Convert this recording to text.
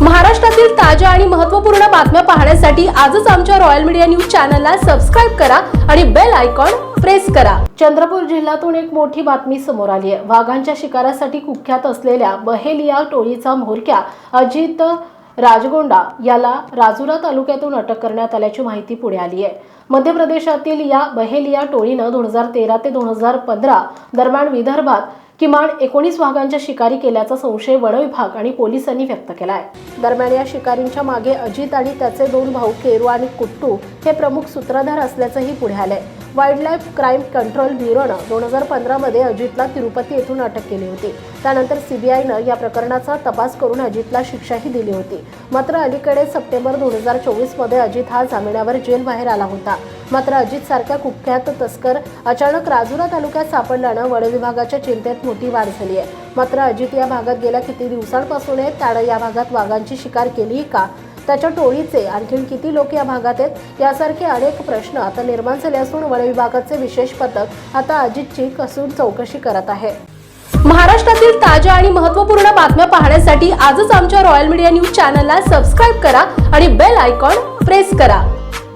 महाराष्ट्रातील ताज्या आणि महत्त्वपूर्ण बातम्या पाहण्यासाठी आजच आमच्या रॉयल मीडिया न्यूज चॅनलला सबस्क्राईब करा आणि बेल आयकॉन प्रेस करा. चंद्रपूर जिल्ह्यातून एक मोठी बातमी समोर आली आहे. वाघांच्या शिकारासाठी कुख्यात असलेल्या बहेलिया टोळीचा म्होरक्या अजित राजगोंडा याला राजुरा तालुक्यातून अटक करण्यात आल्याची माहिती पुढे आली आहे. मध्य प्रदेशातील या बहेलिया टोळीनं दोन हजार तेरा ते दोन हजार पंधरा दरम्यान विदर्भात किमान एकोणीस वाघांच्या शिकारी केल्याचा संशय वनविभाग आणि पोलिसांनी व्यक्त केला आहे दरम्यान या शिकारींच्या मागे अजित आणि त्याचे दोन भाऊ केरू आणि कुट्टू हे प्रमुख सूत्रधार असल्याचंही पुढे आलंय. वाईल्ड लाईफ क्राईम कंट्रोल ब्युरोनं दोन हजार पंधरामध्ये अजितला तिरुपती येथून अटक केली होती. त्यानंतर सीबीआयनं या प्रकरणाचा तपास करून अजितला शिक्षाही दिली होती. मात्र अलीकडे सप्टेंबर दोन हजार चोवीसमध्ये अजित हा जामिनावर जेलबाहेर आला होता. मात्र अजितसारख्या कुख्यात तस्कर अचानक राजुरा तालुक्यात सापडल्यानं वनविभागाच्या चिंतेत मोठी वाढ झाली आहे. मात्र अजित या भागात गेल्या किती दिवसांपासून आहे त्यानं या भागात वाघांची शिकार केली का? त्याच्या टोळीचे आणखीन किती लोक या भागात आहेत? यासारखे अनेक प्रश्न आता निर्माण झाले असून वनविभागाचे विशेष पथक आता अजितची कसून चौकशी करत आहे. महाराष्ट्रातील ताज्या आणि महत्त्वपूर्ण बातम्या पाहण्यासाठी आजच आमच्या रॉयल मीडिया न्यूज चॅनलला सबस्क्राईब करा आणि बेल आयकॉन प्रेस करा.